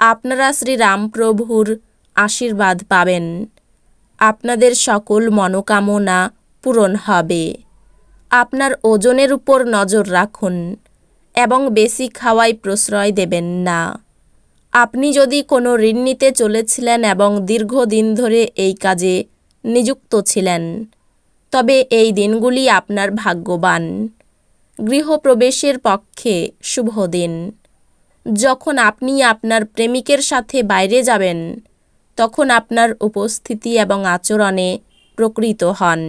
আপনারা শ্রীরামপ্রভুর আশীর্বাদ পাবেন। আপনাদের সকল মনোকামনা পূরণ হবে। আপনার ওজনের উপর নজর রাখুন এবং বেশি খাওয়ায় প্রশ্রয় দেবেন না। আপনি যদি কোনো ঋণ নিতে চলেছিলেন এবং দীর্ঘদিন ধরে এই কাজে নিযুক্ত ছিলেন, তবে এই দিনগুলি আপনার ভাগ্যবান। গৃহপ্রবেশের পক্ষে শুভ দিন। যখন আপনি আপনার প্রেমিকের সাথে বাইরে যাবেন, তখন আপনার উপস্থিতি এবং আচরণে প্রকৃত হন।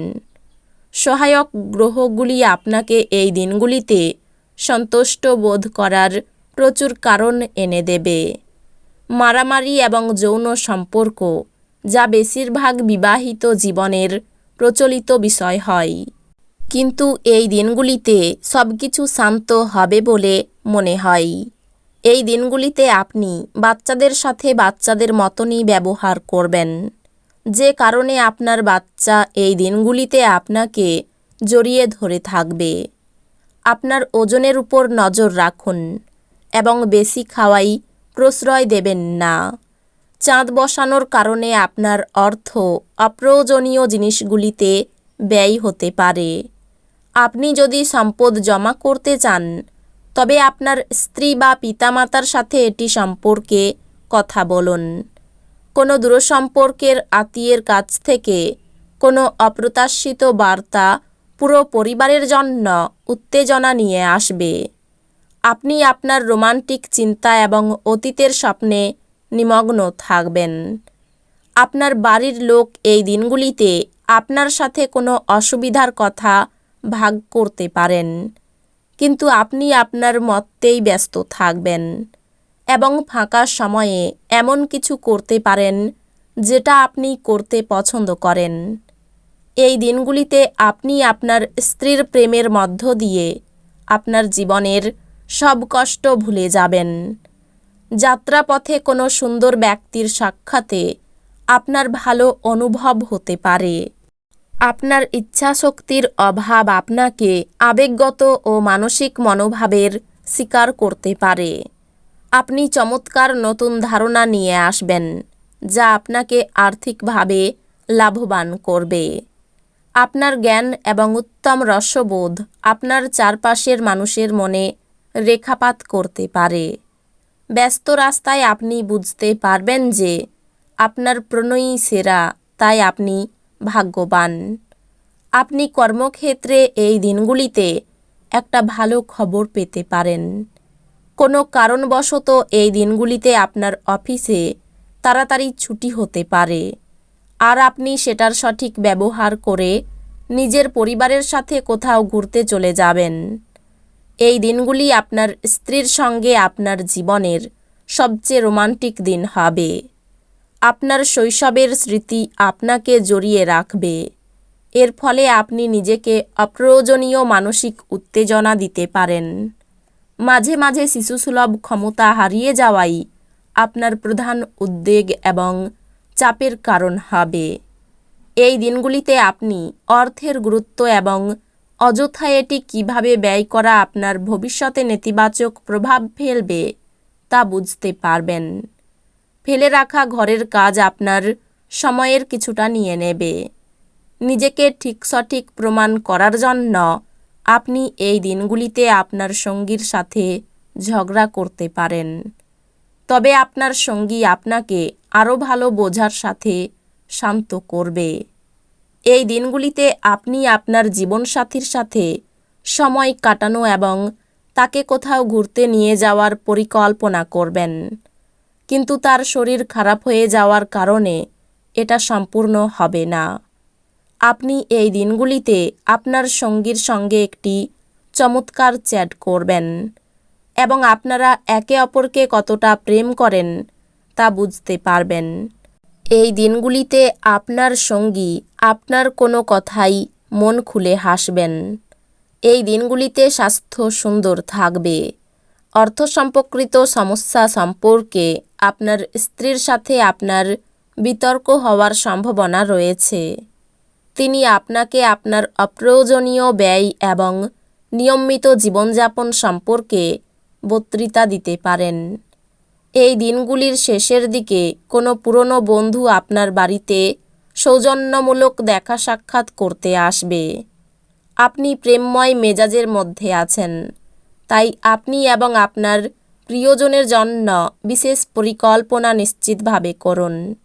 সহায়ক গ্রহগুলি আপনাকে এই দিনগুলিতে সন্তুষ্ট বোধ করার প্রচুর কারণ এনে দেবে। মারামারি এবং যৌন সম্পর্ক, যা বেশিরভাগ বিবাহিত জীবনের প্রচলিত বিষয় হয়। কিন্তু এই দিনগুলিতে সব কিছু শান্ত হবে বলে মনে হয়। এই দিনগুলিতে আপনি বাচ্চাদের সাথে বাচ্চাদের মতনই ব্যবহার করবেন। যে কারণে আপনার বাচ্চা এই দিনগুলিতে আপনাকে জড়িয়ে ধরে থাকবে। আপনার ওজনের উপর নজর রাখুন এবং বেশি খাওয়াই প্রশ্রয় দেবেন না। চাঁদ বসানোর কারণে আপনার অর্থ অপ্রয়োজনীয় জিনিসগুলিতে ব্যয় হতে পারে। আপনি যদি সম্পদ জমা করতে চান তবে আপনার স্ত্রী বা পিতামাতার সাথে এটি সম্পর্কে কথা বলুন। কোনো দূরসম্পর্কের আত্মীয়ের কাছ থেকে কোনো অপ্রত্যাশিত বার্তা পুরো পরিবারের জন্য উত্তেজনা নিয়ে আসবে। আপনি আপনার রোমান্টিক চিন্তা এবং অতীতের স্বপ্নে নিমগ্ন থাকবেন। আপনার বাড়ির লোক এই দিনগুলিতে আপনার সাথে কোনো অসুবিধার কথা ভাগ করতে পারেন। কিন্তু আপনি আপনার মতেই ব্যস্ত থাকবেন এবং ফাঁকা সময়ে এমন কিছু করতে পারেন যেটা আপনি করতে পছন্দ করেন। এই দিনগুলিতে আপনি আপনার স্ত্রীর প্রেমের মধ্য দিয়ে আপনার জীবনের সব কষ্ট ভুলে যাবেন। যাত্রাপথে কোনো সুন্দর ব্যক্তির সাক্ষাতে আপনার ভালো অনুভব হতে পারে। আপনার ইচ্ছাশক্তির অভাব আপনাকে আবেগগত ও মানসিক মনোভাবের শিকার করতে পারে। আপনি চমৎকার নতুন ধারণা নিয়ে আসবেন, যা আপনাকে আর্থিকভাবে লাভবান করবে। আপনার জ্ঞান এবং উত্তম রসবোধ আপনার চারপাশের মানুষের মনে রেখাপাত করতে পারে। ব্যস্ত রাস্তায় আপনি বুঝতে পারবেন যে আপনার প্রণয়ী সেরা, তাই আপনি ভাগ্যবান। আপনি কর্মক্ষেত্রে এই দিনগুলিতে একটা ভালো খবর পেতে পারেন। কোনো কারণবশত এই দিনগুলিতে আপনার অফিসে তাড়াতাড়ি ছুটি হতে পারে। আর আপনি সেটার সঠিক ব্যবহার করে নিজের পরিবারের সাথে কোথাও ঘুরতে চলে যাবেন। এই দিনগুলি আপনার স্ত্রীর সঙ্গে আপনার জীবনের সবচেয়ে রোমান্টিক দিন হবে। আপনার শৈশবের স্মৃতি আপনাকে জড়িয়ে রাখবে। এর ফলে আপনি নিজেকে অপ্রয়োজনীয় মানসিক উত্তেজনা দিতে পারেন। মাঝে মাঝে শিশুসুলভ ক্ষমতা হারিয়ে যাওয়াই আপনার প্রধান উদ্বেগ এবং চাপের কারণ হবে। এই দিনগুলিতে আপনি অর্থের গুরুত্ব এবং অযথা এটি কীভাবে ব্যয় করা আপনার ভবিষ্যতে নেতিবাচক প্রভাব ফেলবে তা বুঝতে পারবেন। ফেলে রাখা ঘরের কাজ আপনার সময়ের কিছুটা নিয়ে নেবে। নিজেকে ঠিক সঠিক প্রমাণ করার জন্য আপনি এই দিনগুলিতে আপনার সঙ্গীর সাথে ঝগড়া করতে পারেন। তবে আপনার সঙ্গী আপনাকে আরও ভালো বোঝার সাথে শান্ত করবে। এই দিনগুলিতে আপনি আপনার জীবনসাথীর সাথে সময় কাটানো এবং তাকে কোথাও ঘুরতে নিয়ে যাওয়ার পরিকল্পনা করবেন। কিন্তু তার শরীর খারাপ হয়ে যাওয়ার কারণে এটা সম্পূর্ণ হবে না। আপনি এই দিনগুলিতে আপনার সঙ্গীর সঙ্গে একটি চমৎকার চ্যাট করবেন এবং আপনারা একে অপরকে কতটা প্রেম করেন তা বুঝতে পারবেন। এই দিনগুলিতে আপনার সঙ্গী আপনার কোনো কথাই মন খুলে হাসবেন। এই দিনগুলিতে স্বাস্থ্য সুন্দর থাকবে। অর্থ সম্পর্কিত সমস্যা সম্পর্কে আপনার স্ত্রীর সাথে আপনার বিতর্ক হওয়ার সম্ভাবনা রয়েছে। তিনি আপনাকে আপনার অপ্রয়োজনীয় ব্যয় এবং নিয়মিত জীবনযাপন সম্পর্কে বক্তৃতা দিতে পারেন। এই দিনগুলির শেষের দিকে কোনো পুরনো বন্ধু আপনার বাড়িতে সৌজন্যমূলক দেখা সাক্ষাৎ করতে আসবে। আপনি প্রেমময় মেজাজের মধ্যে আছেন। তাই আপনি এবং আপনার প্রিয়জনের জন্য বিশেষ পরিকল্পনা নিশ্চিতভাবে করুন।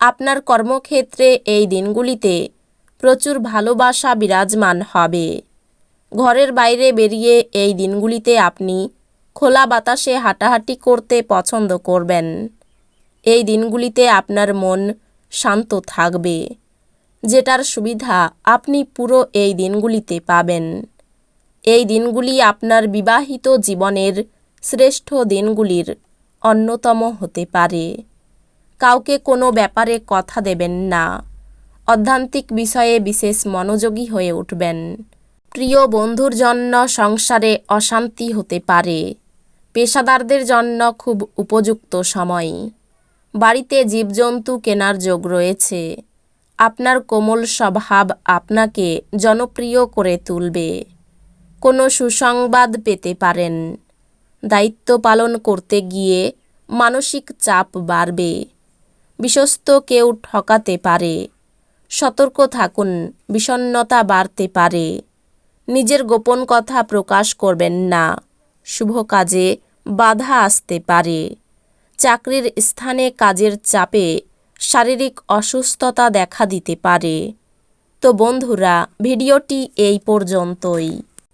আপনার কর্মক্ষেত্রে এই দিনগুলিতে প্রচুর ভালোবাসা বিরাজমান হবে। ঘরের বাইরে বেরিয়ে এই দিনগুলিতে আপনি খোলা বাতাসে হাঁটাহাঁটি করতে পছন্দ করবেন। এই দিনগুলিতে আপনার মন শান্ত থাকবে। যেটার সুবিধা আপনি পুরো এই দিনগুলিতে পাবেন। এই দিনগুলি আপনার বিবাহিত জীবনের শ্রেষ্ঠ দিনগুলির অন্যতম হতে পারে। কাউকে কোনো ব্যাপারে কথা দেবেন না। অধ্যান্তিক বিষয়ে বিশেষ মনোযোগী হয়ে উঠবেন। প্রিয় বন্ধুর জন্য সংসারে অশান্তি হতে পারে। পেশাদারদের জন্য খুব উপযুক্ত সময়। বাড়িতে জীবজন্তু কেনার যোগ রয়েছে। আপনার কোমল স্বভাব আপনাকে জনপ্রিয় করে তুলবে। কোনো সুসংবাদ পেতে পারেন। দায়িত্ব পালন করতে গিয়ে মানসিক চাপ বাড়বে। বিশ্বস্ত কেউ ঠকাতে পারে। সতর্ক থাকুন বিষণ্নতা বাড়তে পারে। নিজের গোপন কথা প্রকাশ করবেন না। শুভ কাজে বাধা আসতে পারে। চাকরির স্থানে কাজের চাপে শারীরিক অসুস্থতা দেখা দিতে পারে। তো বন্ধুরা, ভিডিওটি এই পর্যন্তই।